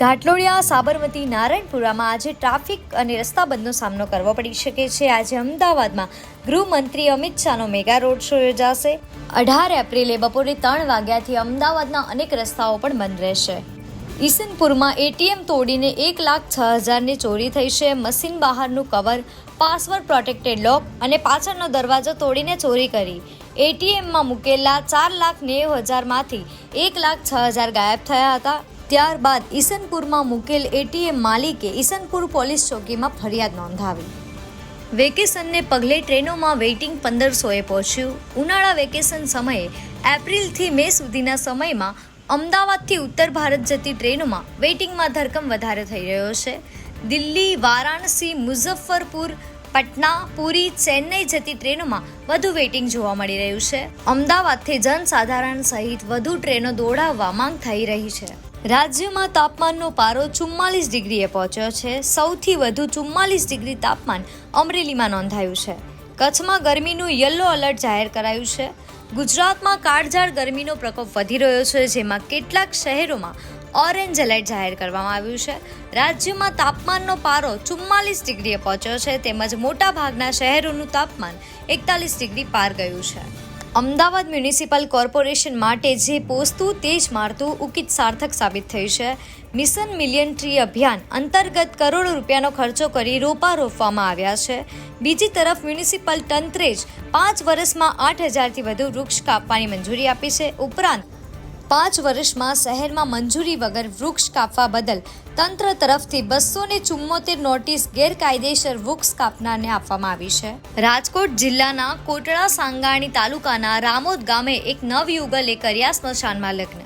ઘાટલોડિયા સાબરમતી, નારાયણપુરામાં આજે ટ્રાફિક અને રસ્તા બંધનો સામનો કરવો પડી શકે છે. આજે અમદાવાદમાં ગૃહમંત્રી અમિત શાહનો મેગા રોડ શો યોજાશે. અઢાર એપ્રિલે બપોરે ત્રણ વાગ્યાથી અમદાવાદના અનેક રસ્તાઓ પણ બંધ રહેશે. ઈસનપુરમાં એટીએમ તોડીને એક લાખ છ હજારની ચોરી થઈ છે. મશીન બહારનું કવર, પાસવર્ડ પ્રોટેક્ટેડ લોક અને પાછળનો દરવાજો તોડીને ચોરી કરી. એટીએમમાં મૂકેલા ચાર લાખ નેવું હજારમાંથી એક લાખ છ હજાર ગાયબ થયા હતા. ત્યારબાદ ઈસનપુરમાં મૂકેલ એટીએમ માલિકે ઈસનપુર પોલીસ ચોકીમાં ફરિયાદ નોંધાવી. વેકેશનને પગલે ટ્રેનોમાં વેઇટિંગ પંદરસોએ પહોંચ્યું. ઉનાળા વેકેશન સમયે એપ્રિલથી મે સુધીના સમયમાં અમદાવાદથી ઉત્તર ભારત જતી ટ્રેનોમાં વેઇટિંગમાં ધરકમ વધારે થઈ રહ્યો છે. દિલ્હી, વારાણસી, મુઝફ્ફરપુર, પટના, પુરી, ચેન્નઈ જતી ટ્રેનોમાં વધુ વેઇટિંગ જોવા મળી રહ્યું છે. અમદાવાદથી જનસાધારણ સહિત વધુ ટ્રેનો દોડાવવા માંગ થઈ રહી છે. રાજ્યમાં તાપમાનનો પારો ચુમ્માલીસ ડિગ્રીએ પહોંચ્યો છે. સૌથી વધુ ચુમ્માલીસ ડિગ્રી તાપમાન અમરેલીમાં નોંધાયું છે. કચ્છમાં ગરમીનું યલો એલર્ટ જાહેર કરાયું છે. ગુજરાતમાં કાળઝાળ ગરમીનો પ્રકોપ વધી રહ્યો છે, જેમાં કેટલાક શહેરોમાં ઓરેન્જ એલર્ટ જાહેર કરવામાં આવ્યું છે. રાજ્યમાં તાપમાનનો પારો ચુમ્માલીસ ડિગ્રીએ પહોંચ્યો છે, તેમજ મોટાભાગના શહેરોનું તાપમાન એકતાલીસ ડિગ્રી પાર ગયું છે. અમદાવાદ મ્યુનિસિપલ કોર્પોરેશન માટે જે પોસ્તું તે જ મારતું ઉકિત સાર્થક સાબિત થયું છે. મિશન મિલિયન ટ્રી અભિયાન અંતર્ગત કરોડો રૂપિયાનો ખર્ચો કરી રોપા રોપવામાં આવ્યા છે. બીજી તરફ મ્યુનિસિપલ તંત્રે જ પાંચ વર્ષમાં આઠ હજારથી વધુ વૃક્ષ કાપવાની મંજૂરી આપી છે. ઉપરાંત પાંચ વર્ષમાં શહેરમાં મંજૂરી વગર વૃક્ષ કાપવા બદલ તંત્ર તરફથી બસો ને ચુમ્મોતેર નોટિસ ગેરકાયદેસર વૃક્ષ કાપનારને આપવામાં આવી છે. રાજકોટ જિલ્લાના કોટડા સાંગાણી તાલુકાના રામોદ ગામે એક નવયુગલે કર્યા સ્મશાનમાં લગ્ન.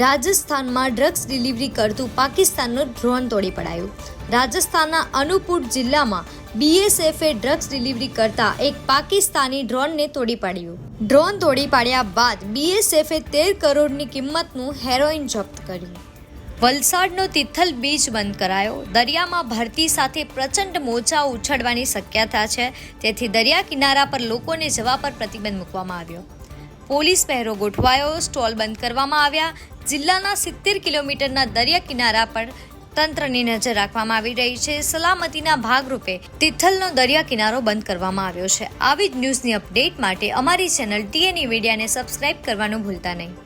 રાજસ્થાનમાં ડ્રગ્સ ડિલિવરી કરતું પાકિસ્તાનનું ડ્રોન તોડી પડાયું. રાજસ્થાનના અનુપુર જિલ્લામાં બીએસએફે ડ્રગ્સ ડિલિવરી કરતા એક પાકિસ્તાની ડ્રોનને તોડી પાડ્યું. ડ્રોન તોડી પાડ્યા બાદ બીએસએફે તેર કરોડની કિંમતનું હેરોઇન જપ્ત કર્યું. વલસાડનો તિથલ બીચ બંધ કરાયો. દરિયામાં ભરતી સાથે પ્રચંડ મોજા ઉછળવાની શક્યતા છે. તેથી દરિયા કિનારા પર લોકોને જવા પર પ્રતિબંધ મૂકવામાં આવ્યો. પોલીસ પહેરો ગોઠવાયો, સ્ટોલ બંધ કરવામાં આવ્યા. જિલ્લાના સિત્તેર કિલોમીટરના દરિયા કિનારા પર તંત્રની નજર રાખવામાં આવી રહી છે. સલામતીના ભાગરૂપે તિથલનો દરિયા કિનારો બંધ કરવામાં આવ્યો છે. આવી જ ન્યૂઝની અપડેટ માટે અમારી ચેનલ ટીએનઈ મીડિયાને સબસ્ક્રાઇબ કરવાનું ભૂલતા નહીં.